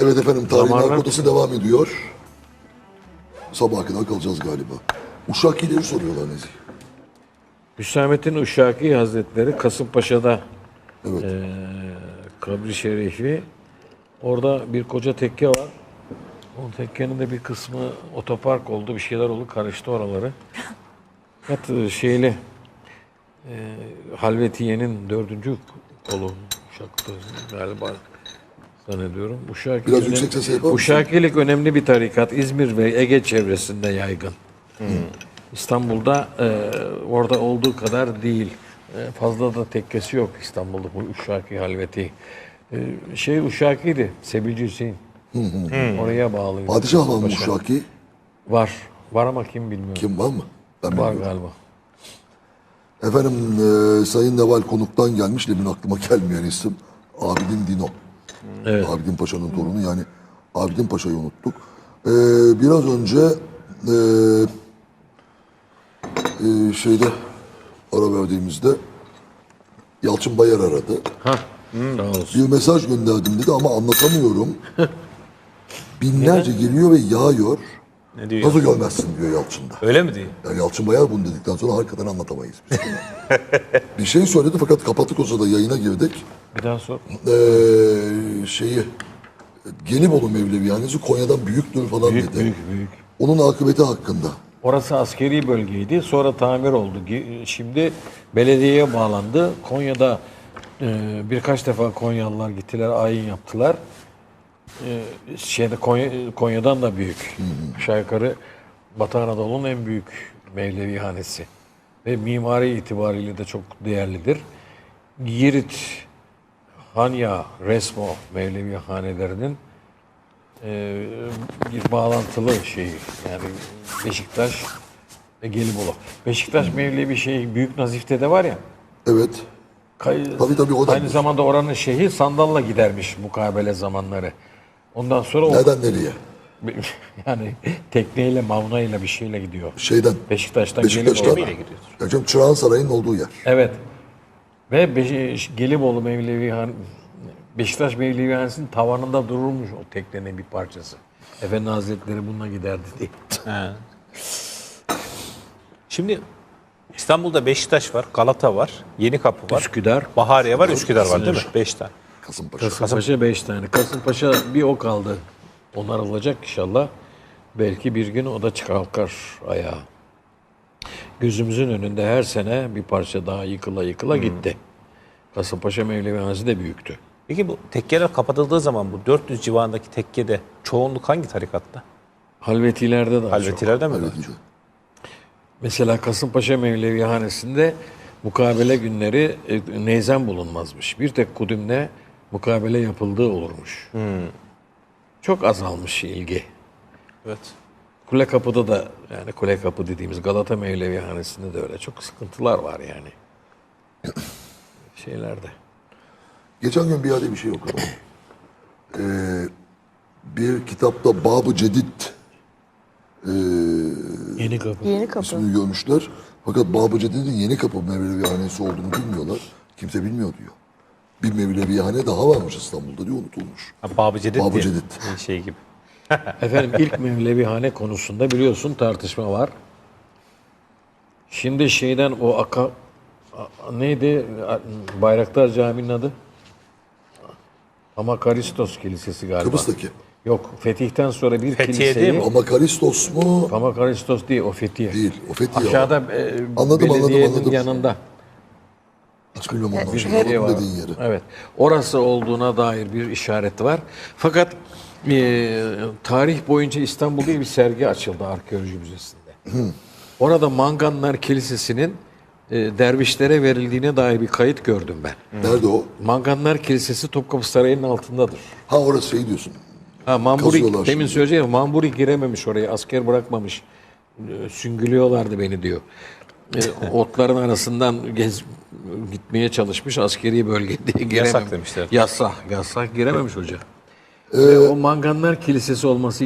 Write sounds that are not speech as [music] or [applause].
Evet efendim tarihin Zamanlar- narkotusu devam ediyor. Sabaha kadar kalacağız galiba. Uşak ileri soruyorlar Nezih. Hüsamettin Uşaki Hazretleri Kasımpaşa'da Evet. eee kabri şerifi. Orada bir koca tekke var. O tekkenin de bir kısmı otopark oldu. Bir şeyler oldu. Karıştı oraları. [laughs] Fakat e, şeyli e, Halvetiye'nin dördüncü kolu Uşak'ta galiba zannediyorum. Uşaki Biraz yüksek sesle yapar? Uşakilik önemli bir tarikat. İzmir ve Ege çevresinde yaygın. İstanbul'da e, orada olduğu kadar değil. E, fazla da tekkesi yok İstanbul'da bu Uşaki Halveti. E, şey Uşaki'ydi, Sebilci Hüseyin. Oraya bağlı. Padişah var mı Uşaki? Var. Var ama kim bilmiyorum. Kim var mı? Ben Var bilmiyorum. galiba. Efendim e, Sayın Neval konuktan gelmiş. Demin aklıma gelmeyen isim. Abidin Dino. Evet. Abidin Paşa'nın torunu yani Abidin Paşa'yı unuttuk. E, biraz önce e, e, şeyde ara verdiğimizde Yalçın Bayar aradı. Ha. Sağ olsun. Bir mesaj gönderdim dedi ama anlatamıyorum. [laughs] Binlerce geliyor ve yağıyor. Ne diyor? Nasıl görmezsin diyor Yalçın'da. Öyle mi diyor? Yani Yalçın Bayar bunu dedikten sonra harikadan anlatamayız biz. bir şey söyledi fakat kapattık o sırada yayına girdik. Bir daha sor. Ee, şeyi Gelibolu Mevlevihanesi Konya'dan büyüktür falan Büyük dedi. büyük büyük. Onun akıbeti hakkında. Orası askeri bölgeydi. Sonra tamir oldu. Şimdi belediyeye bağlandı. Konya'da e, birkaç defa Konyalılar gittiler, ayin yaptılar. E, şeyde Konya, Konya'dan da büyük. Aşağı yukarı Batı Anadolu'nun en büyük Mevlevi hanesi. Ve mimari itibariyle de çok değerlidir. Girit, Hanya, Resmo Mevlevi hanelerinin e, bir bağlantılı şey yani Beşiktaş ve Gelibolu. Beşiktaş Mevlevi şey Büyük Nazif'te de var ya. Evet. kay- Tabii, tabii, o da Aynı zamanda oranın şeyhi sandalla gidermiş mukabele zamanları. Ondan sonra o Nereden nereye? [laughs] yani tekneyle, mavnayla bir şeyle gidiyor. Şeyden. Beşiktaş'tan, Beşiktaş'tan. Gelibolu'na. Ya canım Çırağan Sarayı'nın olduğu yer. Evet. Ve Beşi- Gelibolu Mevlevi Han Beşiktaş Mevlevi Hanesi'nin tavanında dururmuş o teknenin bir parçası. Efendi Hazretleri bununla giderdi diye. He. Şimdi İstanbul'da Beşiktaş var, Galata var, Yeni Kapı var. Üsküdar. Bahariye var, Üsküdar var değil mi? Beş tane. Kasımpaşa. Kasımpaşa 5 tane. Kasımpaşa bir o kaldı. Onlar olacak inşallah. Belki bir gün o da kalkar ayağa. Gözümüzün önünde her sene bir parça daha yıkıla yıkıla gitti. Kasımpaşa Mevlevi Hanesi de büyüktü. Peki bu tekkeler kapatıldığı zaman bu 400 civarındaki tekkede çoğunluk hangi tarikatta? Halvetilerde daha çok. Halvetilerde mi? Öyle var? değil. Mesela Kasımpaşa Mevlevi Hanesi'nde mukabele günleri e, neyzen bulunmazmış. Bir tek kudümle mukabele yapıldığı olurmuş. Çok azalmış ilgi. Evet. Kule Kapı'da da yani Kule Kapı dediğimiz Galata Mevlevi Hanesi'nde de öyle çok sıkıntılar var yani. [coughs] Şeylerde. Geçen gün bir yerde bir şey okudum. Ee, bir kitapta Bab-ı Cedid Yeni Kapı. Yeni kapı. ismini görmüşler. Fakat Bab-ı Cedid'in yeni kapı Mevlevihanesi olduğunu bilmiyorlar. Kimse bilmiyor diyor. Bir Mevlevihane daha varmış İstanbul'da diyor unutulmuş. Ha, Babı Cedid Babı diye. Cedid. Şey gibi. [laughs] Efendim ilk Mevlevihane konusunda biliyorsun tartışma var. Şimdi şeyden o aka a- neydi Bayraktar Camii'nin adı? Ama Karistos Kilisesi galiba. Kıbrıs'taki. Yok Fetih'ten sonra bir Fethiye kiliseyi değil mi? Ama Karistos mu? Ama Karistos değil o Fethiye. Değil. O Fethiye. Aşağıda e, Anladım, anladım, belediyenin anladım. yanında. Hiç bilmiyorum ondan Bir Anladım var. dediğin yeri. Evet. Orası olduğuna dair bir işaret var. Fakat e, tarih boyunca İstanbul'da bir sergi açıldı arkeoloji müzesinde. Orada Manganlar Kilisesi'nin e, dervişlere verildiğine dair bir kayıt gördüm ben. Nerede o? Manganlar Kilisesi Topkapı Sarayı'nın altındadır. Ha orası şey diyorsun. Ha Mamburi, demin söyleyeceğim Mamburi girememiş oraya, asker bırakmamış. E, Süngülüyorlardı beni diyor. E, otların arasından gez, gitmeye çalışmış askeri bölge diye girememiş. Yasak demişler. Yasak, yasak girememiş hoca. Ve o Manganlar Kilisesi olması